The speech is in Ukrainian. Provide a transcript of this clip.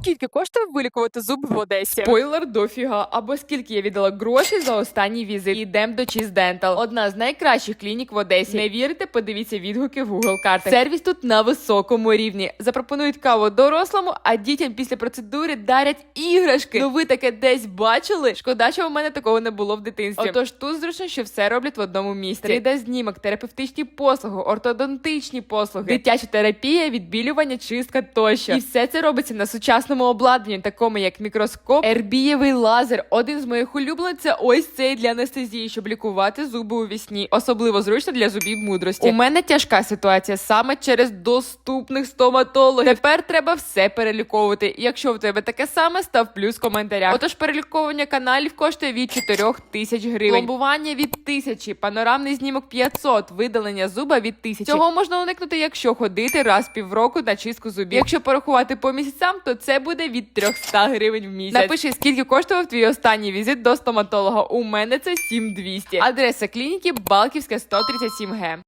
Скільки коштує вилікувати зуби в Одесі? Спойлер дофіга. Або скільки я віддала грошей за останній візит. Ідем до Cheese Dental. Одна з найкращих клінік в Одесі. Не вірите? Подивіться відгуки в Google картах. Сервіс тут на високому рівні. Запропонують каву дорослому, а дітям після процедури дарять іграшки. Ну ви таке десь бачили? Шкода, що у мене такого не було в дитинстві. Отож тут зручно, що все роблять в одному місці. 3D знімок, терапевтичні послуги, ортодонтичні послуги, дитяча терапія, відбілювання, чистка тощо. І все це робиться на сучасному обладнанні, такому як мікроскоп, ербієвий лазер. Один з моїх улюблених це ось цей для анестезії, щоб лікувати зуби у вісні. Особливо зручно для зубів мудрості. У мене тяжка ситуація саме через доступних стоматологів. Тепер треба все переліковувати. Якщо в тебе таке саме, став плюс в коментарях. Отож, переліковування каналів коштує від 4 тисяч гривень. Пломбування від 1000, панорамний знімок 500, видалення зуба від 1000. Цього можна уникнути, якщо ходити раз півроку на чистку зубів. Якщо порахувати по місяцям, то це буде від 300 гривень в місяць. Напиши, скільки коштував твій останній візит до стоматолога. У мене це 7200. Адреса клініки Балківська 137 г.